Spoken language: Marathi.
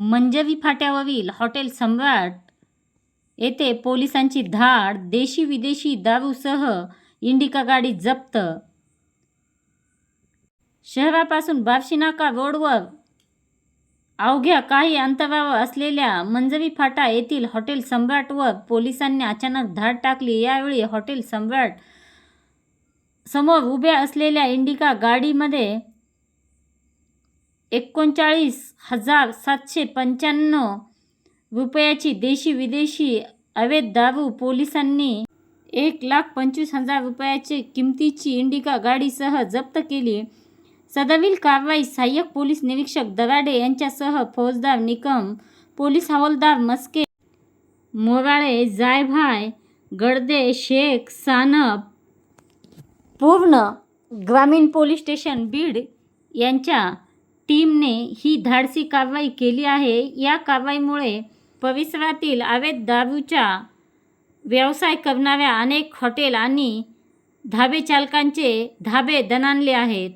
मंजवी फाट्यावरील हॉटेल सम्राट येथे पोलिसांची धाड देशी विदेशी दारूसह इंडिका गाडी जप्त. शहरापासून बार्शीनाका रोडवर अवघ्या काही अंतरावर असलेल्या मंजवी फाटा येथील हॉटेल सम्राटवर पोलिसांनी अचानक धाड टाकली. यावेळी हॉटेल सम्राट समोर उभ्या असलेल्या इंडिका गाडीमध्ये एकोणचाळीस हजार सातशे पंच्याण्णव रुपयाची देशी विदेशी अवैध दारू पोलिसांनी एक लाख पंचवीस हजार रुपयाचे किमतीची इंडिका गाडीसह जप्त केली. सदरील कारवाई सहाय्यक पोलीस निरीक्षक दराडे यांच्यासह फौजदार निकम पोलीस हवालदार मस्के मोराळे जायभाय गडदे शेख सानप पूर्ण ग्रामीण पोलीस स्टेशन बीड यांच्या टीमने ही धाडसी कारवाई केली आहे. या कारवाईमुळे परिसरातील अवैध दारूचा व्यवसाय करणाऱ्या अनेक हॉटेल आणि धाबे चालकांचे धाबे दणाणले आहेत.